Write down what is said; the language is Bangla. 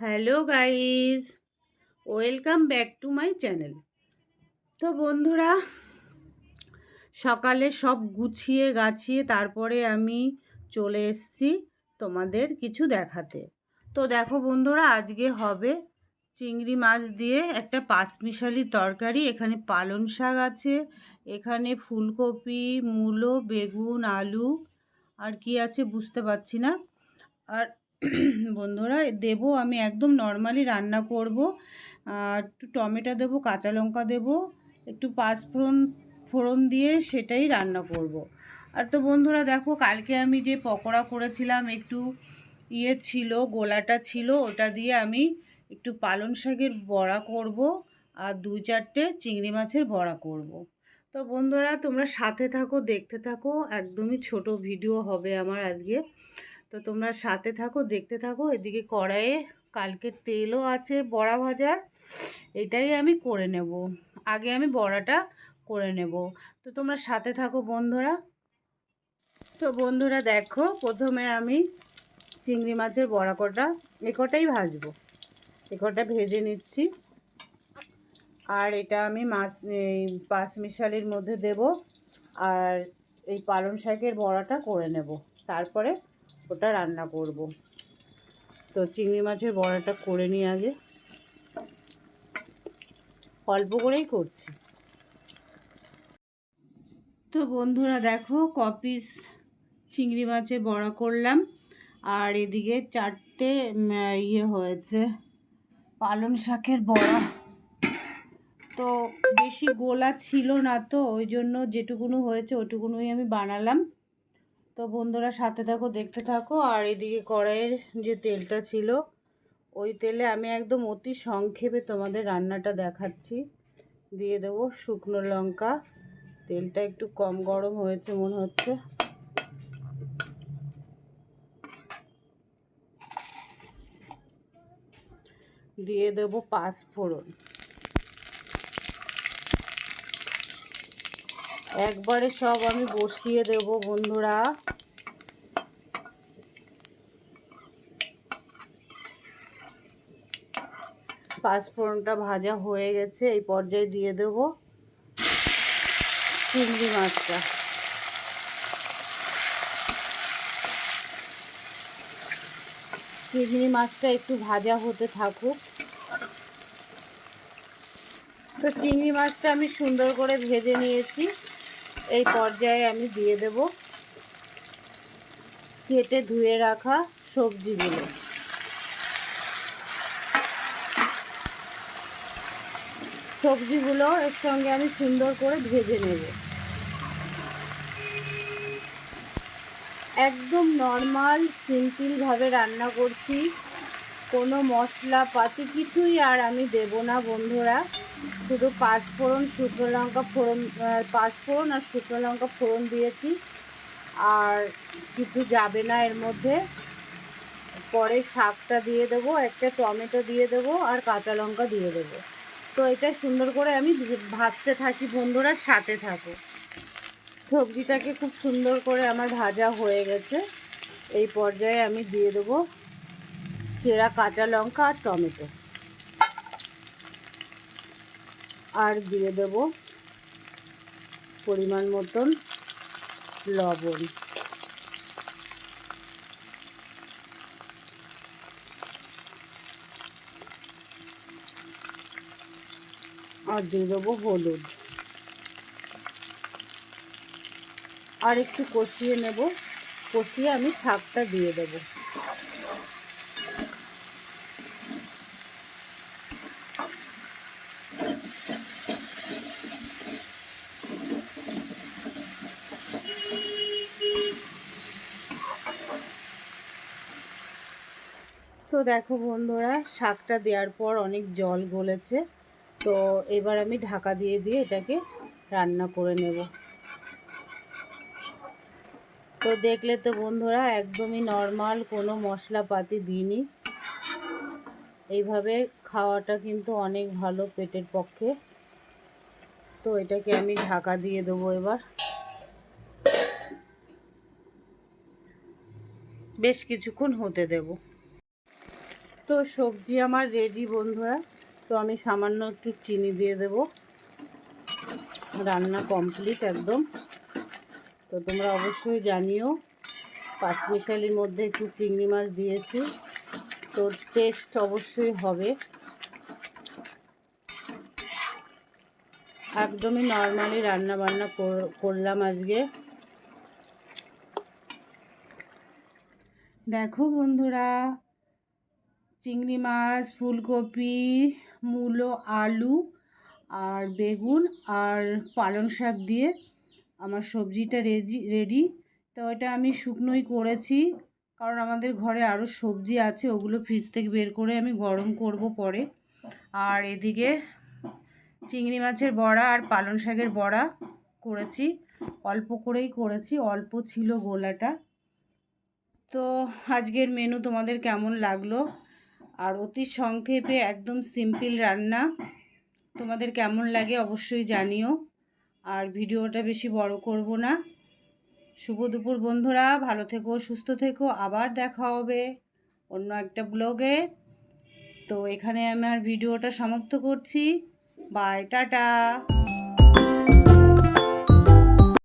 Hello guys welcome back to my channel. তো বন্ধুরা, সকালে সব গুছিয়ে গাছিয়ে তারপরে আমি চলে এসেছি তোমাদের কিছু দেখাতে। তো দেখো বন্ধুরা, আজকে হবে চিংড়ি মাছ দিয়ে একটা পাঁচমিশালি তরকারি। এখানে পালং শাক আছে, এখানে ফুলকপি, মূলো, বেগুন, আলু, আর কি আছে বুঝতে পারছি না। আর বন্ধুরা দেব আমি একদম নর্মালি রান্না করব একটু টমেটো দেবো, কাঁচা লঙ্কা দেবো, একটু পাঁচফোড়ন, ফোড়ন দিয়ে সেটাই রান্না করব। আর তো বন্ধুরা, দেখো কালকে আমি যে পকোড়া করেছিলাম, একটু ইয়ে ছিল, গোলাটা ছিল, ওটা দিয়ে আমি একটু পালং শাকের বড়া করব আর দুই চারটে চিংড়ি মাছের বড়া করব। তো বন্ধুরা, তোমরা সাথে থাকো, দেখতে থাকো, একদমই ছোট ভিডিও হবে আমার আজকে তো তোমরা সাথে থাকো, দেখতে থাকো। এদিকে কড়াইয়ে কালকে তেলও আছে, বড়া ভাজার এটাই আমি করে নেব। আগে আমি বড়াটা করে নেব। তো তোমরা সাথে থাকো বন্ধুরা। তো বন্ধুরা দেখো, প্রথমে আমি চিংড়ি মাছের বড়া কটা, এ কটাই ভাজবো। এ কটা ভেজে নিচ্ছি। আর এটা আমি মাছ, এই পাঁচ মিশালির মধ্যে দেব। আর এই পালং শাকের বড়াটা করে নেব। তারপরে ওটা রান্না করব। তো চিংড়ি মাছের বড়াটা করে নিই আগে। অল্প করেই করছি। তো বন্ধুরা দেখো, কপিস চিংড়ি মাছের বড়া করলাম। আর এদিকে চারটে ইয়ে হয়েছে, পালং শাকের বড়া। তো বেশি গোলা ছিল না তো, ওই জন্য যেটুকুনো হয়েছে ওটুকুনোই আমি বানালাম। তো বন্ধুরা সাথে থাকো, দেখতে থাকো। আর এদিকে কড়াইয়ের যে তেলটা ছিল, ওই তেলে আমি একদম অতি সংক্ষেপে তোমাদের রান্নাটা দেখাচ্ছি। দিয়ে দেবো শুকনো লঙ্কা। তেলটা একটু কম গরম হয়েছে মনে হচ্ছে। দিয়ে দেবো পাঁচ ফোড়ন একবারে সব আমি বসিয়ে দেব, বন্ধুরা। পাঁচফোড়নটা ভাজা হয়ে গেছে, এই পর্যায়ে দিয়ে দেব চিংড়ি মাছটা। চিংড়ি মাছটা একটু ভাজা হতে থাকুক। তো চিংড়ি মাছটা আমি সুন্দর করে ভেজে নিয়েছি। এই পর্যায়ে আমি দিয়ে দেব কেটে ধুয়ে রাখা সবজিগুলো। সবজিগুলো এর সঙ্গে আমি সুন্দর করে ভেজে নেব। একদম নর্মাল সিম্পলভাবে রান্না করছি। কোনো মশলা পাতি কিছুই আর আমি দেব না, বন্ধুরা। শুধু পাঁচফোড়ন শুকনো লঙ্কা ফোড়ন পাঁচফোড়ন আর শুকনো লঙ্কা ফোড়ন দিয়েছি। আর কিছু যাবে না এর মধ্যে। পরে শাকটা দিয়ে দেবো, একটা টমেটো দিয়ে দেবো আর কাঁচা লঙ্কা দিয়ে দেবো। তো এটা সুন্দর করে আমি ভাজতে থাকি, বন্ধুরা, সাথে থাকো। সবজিটাকে খুব সুন্দর করে আমার ভাজা হয়ে গেছে। এই পর্যায়ে আমি দিয়ে দেবো চেরা কাঁচা লঙ্কা আর টমেটো। আর দিয়ে দেব পরিমাণ মতন লবণ। আর দিয়ে দেবো হলুদ। আর একটু কষিয়ে নেব। কষিয়ে আমি শাকটা দিয়ে দেবো। তো দেখো বন্ধুরা, শাকটা দেওয়ার পর অনেক জল গলেছে। তো এবার আমি ঢাকা দিয়ে দিয়ে এটাকে রান্না করে নেব। তো দেখলে তো বন্ধুরা, একদমই নর্মাল কোনো মশলাপাতি দিইনি। এইভাবে খাওয়াটা কিন্তু অনেক ভালো পেটের পক্ষে। তো এটাকে আমি ঢাকা দিয়ে দেবো এবার। বেশ কিছুক্ষণ হতে দেবো। তো সবজি আমার রেডি বন্ধুরা। তো আমি সামান্য একটু চিনি দিয়ে দেব। রান্না কমপ্লিট একদম। তো তোমরা অবশ্যই জানিও পাঁচমিশালির মধ্যে একটু চিংড়ি মাছ দিয়েছি। তো টেস্ট অবশ্যই হবে। একদমই নর্মালি রান্না বান্না করলাম আজকে। দেখো বন্ধুরা চিংড়ি মাছ, ফুলকপি, মূলো, আলু আর বেগুন আর পালং শাক দিয়ে আমার সবজিটা রেডি রেডি। তো এটা আমি শুকনোই করেছি কারণ আমাদের ঘরে আরও সবজি আছে, ওগুলো ফ্রিজ থেকে বের করে আমি গরম করব পরে। আর এদিকে চিংড়ি মাছের বড়া আর পালং শাকের বড়া করেছি, অল্প করেই করেছি, অল্প ছিল গোলাটা। তো আজকের মেনু তোমাদের কেমন লাগল? আর অতি সংক্ষেপে একদম সিম্পল রান্না। তোমাদের কেমন লাগে অবশ্যই জানিও। আর ভিডিওটা বেশি বড় করব না। শুভ দুপুর বন্ধুরা, ভালো থেকো, সুস্থ থেকো। আবার দেখা হবে অন্য একটা ব্লগে। তো এখানে আমি আর ভিডিওটা সমাপ্ত করছি। Bye, tata.